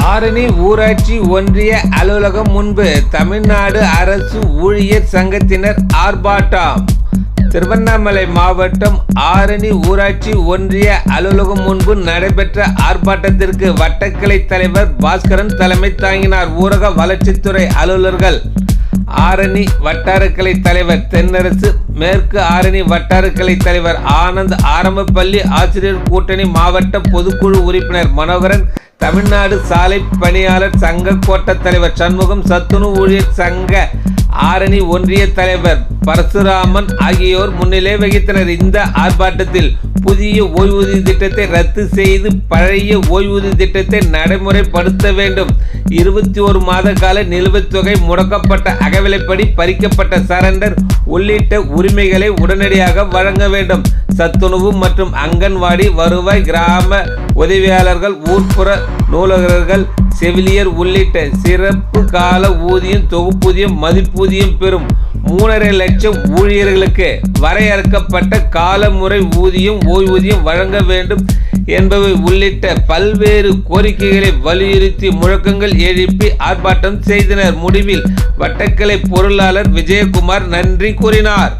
ஆரணி ஊராட்சி ஒன்றிய அலுவலகம் முன்பு தமிழ்நாடு அரசு ஊழியர் சங்கத்தினர் ஆர்ப்பாட்டம். திருவண்ணாமலை மாவட்டம் ஆரணி ஊராட்சி ஒன்றிய அலுவலகம் முன்பு நடைபெற்ற ஆர்ப்பாட்டத்திற்கு வட்டக்கிளை தலைவர் பாஸ்கரன் தலைமை தாங்கினார். ஊரக வளர்ச்சித்துறை அலுவலர்கள் ஆரணி வட்டாரக்கலை தலைவர் தென்னரசு மேற்கு ஆரணி வட்டாரக்கலை தலைவர் ஆனந்த் ஆரம்பப்பள்ளி ஆசிரியர் கூட்டணி மாவட்ட பொதுக்குழு உறுப்பினர் மனோகரன் தமிழ்நாடு சாலை பணியாளர் சங்க கோட்ட தலைவர் சண்முகம் சத்துணவு ஊழியர் சங்க ஆரணி ஒன்றிய தலைவர் பரசுராமன் ஆகியோர் முன்னிலை வகித்தனர். இந்த ஆர்ப்பாட்டத்தில் புதிய ஓய்வூதிய திட்டத்தை ரத்து செய்து பழைய ஓய்வூதிய திட்டத்தை நடைமுறைப்படுத்த வேண்டும். இருபத்தி ஒரு மாத கால நிலுவைத் தொகை முடக்கப்பட்ட அகவிலைப்படி பறிக்கப்பட்ட சரண்டர் உள்ளிட்ட உரிமைகளை உடனடியாக வழங்க வேண்டும். சத்துணவு மற்றும் அங்கன்வாடி வருவாய் கிராம உதவியாளர்கள் ஊர்ப்புற நூலகர்கள் செவிலியர் உள்ளிட்ட சிறப்பு கால ஊதியம் தொகுப்பூதியம் மதிப்பூதியம் பெறும். மூணரை லட்சம் ஊழியர்களுக்கு வரையறுக்கப்பட்ட காலமுறை ஊதியம் ஓய்வூதியம் வழங்க வேண்டும் என்பவை உள்ளிட்ட பல்வேறு கோரிக்கைகளை வலியுறுத்தி முழக்கங்கள் எழுப்பி ஆர்ப்பாட்டம் செய்தனர். முடிவில் வட்டக்கலை பொருளாளர் விஜயகுமார் நன்றி கூறினார்.